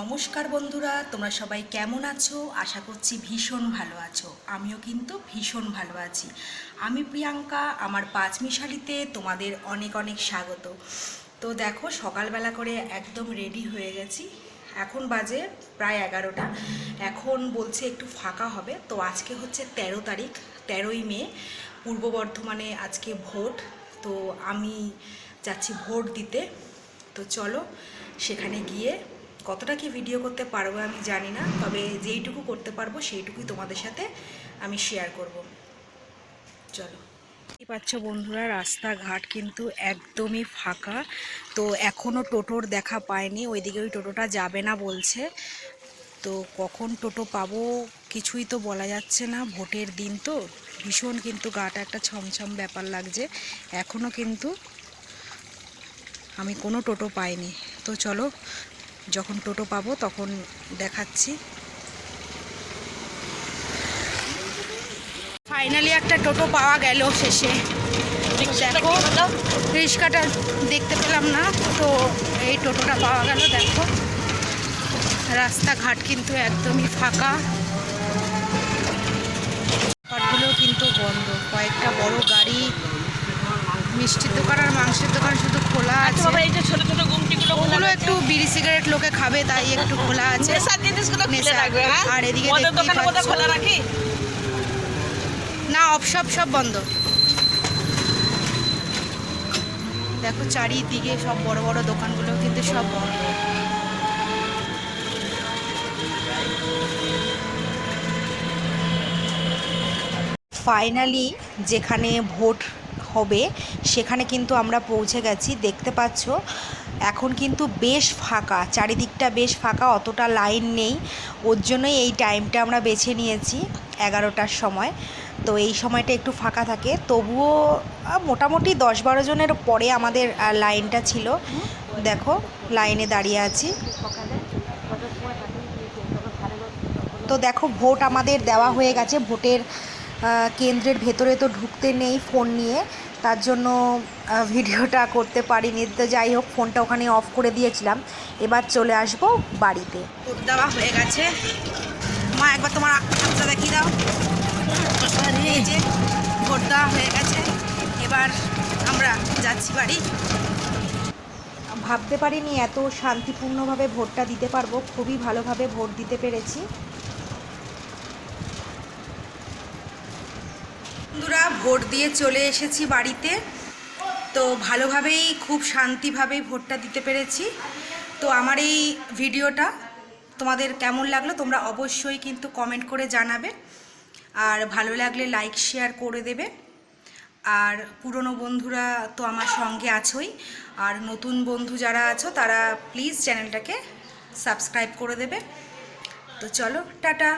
নমস্কার বন্ধুরা, তোমরা সবাই কেমন আছো? আশা করছি ভীষণ ভালো আছো। আমিও কিন্তু ভীষণ ভালো আছি। আমি প্রিয়াঙ্কা, আমার পাঁচমিশালিতে তোমাদের অনেক অনেক স্বাগত। তো দেখো, সকালবেলা করে একদম রেডি হয়ে গেছি। এখন বাজে প্রায় এগারোটা। এখন বলছে একটু ফাঁকা হবে। তো আজকে হচ্ছে তেরো তারিখ, তেরোই মে, পূর্ব বর্ধমানে আজকে ভোট। তো আমি যাচ্ছি ভোট দিতে। তো চলো, সেখানে গিয়ে কতটা কি ভিডিও করতে পারব আমি জানি না, তবে যেইটুকু করতে পারব সেইটুকুই তোমাদের সাথে আমি শেয়ার করব। চলো। পাচ্ছ বন্ধুরা, রাস্তাঘাট কিন্তু একদমই ফাঁকা। তো এখনও টোটোর দেখা পায়নি ওইদিকে ওই টোটোটা যাবে না বলছে। তো কখন টোটো পাবো কিছুই তো বলা যাচ্ছে না, ভোটের দিন তো। ভীষণ কিন্তু গাটা একটা ছমছম ব্যাপার লাগছে। এখনও কিন্তু আমি কোনো টোটো পাইনি। তো চলো যখন টোটো পাবো তখন দেখাচ্ছি। ফাইনালি একটা টোটো পাওয়া গেল শেষে। দেখো রিক্সাটা দেখতে পেলাম না, তো এই টোটোটা পাওয়া গেল, দেখো। রাস্তাঘাট কিন্তু একদমই ফাঁকা। দোকানগুলো কিন্তু বন্ধ। কয়েকটা বড় গাড়ি, মিষ্টির দোকান আর মাংসের দোকান শুধু খোলা আছে বাবা এই যে ছোট ছোট গুমটিগুলো খোলা ওগুলো রাখবে। একটু বিড়ি সিগারেট লোকে খাবে তাই একটু খোলা আছে। নেশার জিনিসগুলো খুলে রাখবে হ্যাঁ? আর এদিকে মদের দেখতেই দোকানে খোলা রাখি? না অফ সব সব বন্ধ। দেখো চারিদিকে সব বড় বড় দোকানগুলো কিন্তু সব বন্ধ। ফাইনালি যেখানে ভোট হবে সেখানে কিন্তু আমরা পৌঁছে গেছি। দেখতে পাচ্ছ এখন কিন্তু বেশ ফাঁকা, চারিদিকটা বেশ ফাঁকা, অতটা লাইন নেই। ওর জন্যই এই টাইমটা আমরা বেছে নিয়েছি এগারোটার সময়। তো এই সময়টা একটু ফাঁকা থাকে। তবুও মোটামুটি দশ বারো জনের পরে আমাদের লাইনটা ছিল। দেখো, লাইনে দাঁড়িয়ে আছি। তো দেখো, ভোট আমাদের দেওয়া হয়ে গেছে। ভোটের কেন্দ্রের ভেতরে তো ঢুকতে নেই ফোন নিয়ে। তার জন্য ভিডিওটা করতে পারিনি। তো যাই হোক ফোনটা ওখানে অফ করে দিয়েছিলাম। এবার চলে আসব বাড়িতে। ভোট দেওয়া হয়ে গেছে। মা একবার তোমার হাতটা দেখিয়ে দাও। এই যে ভোট দেওয়া হয়ে গেছে। এবার আমরা যাচ্ছি বাড়ি। ভাবতে পারিনি এত শান্তিপূর্ণভাবে ভোটটা দিতে পারব। খুবই ভালোভাবে ভোট দিতে পেরেছি বন্ধুরা ভোট দিয়ে চলে এসেছি বাড়িতে। তো ভালোভাবেই, খুব শান্তিভাবেই ভোটটা দিতে পেরেছি। তো আমার এই ভিডিওটা তোমাদের কেমন লাগল তোমরা অবশ্যই কিন্তু কমেন্ট করে জানাবে। আর ভালো লাগলে লাইক শেয়ার করে দেবে। আর পুরনো বন্ধুরা তো আমার সঙ্গে আছোই। আর নতুন বন্ধু যারা আছো, তারা প্লিজ চ্যানেলটাকে সাবস্ক্রাইব করে দেবে। তো চলো, টাটা।